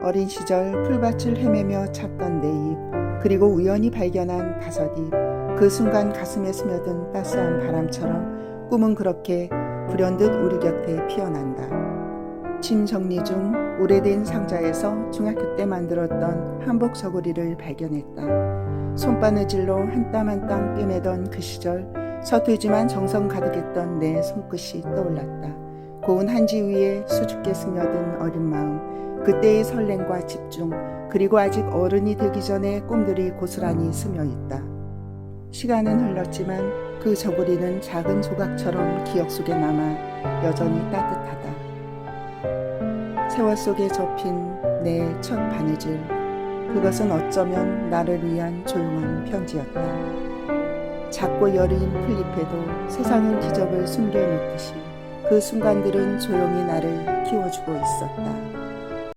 어린 시절 풀밭을 헤매며 찾던 내 입, 그리고 우연히 발견한 다섯 입, 그 순간 가슴에 스며든 따스한 바람처럼 꿈은 그렇게 불현듯 우리 곁에 피어난다. 짐 정리 중 오래된 상자에서 중학교 때 만들었던 한복 저고리를 발견했다. 손바느질로 한 땀 한 땀 꿰매던 그 시절 서투지만 정성 가득했던 내 손끝이 떠올랐다. 고운 한지 위에 수줍게 스며든 어린 마음, 그때의 설렘과 집중, 그리고 아직 어른이 되기 전에 꿈들이 고스란히 스며 있다. 시간은 흘렀지만 그 저고리는 작은 조각처럼 기억 속에 남아 여전히 따뜻하다. 세월 속에 접힌 내 첫 바느질, 그것은 어쩌면 나를 위한 조용한 편지였다. 작고 여린 풀잎에도 세상은 기적을 숨겨놓듯이 그 순간들은 조용히 나를 키워주고 있었다.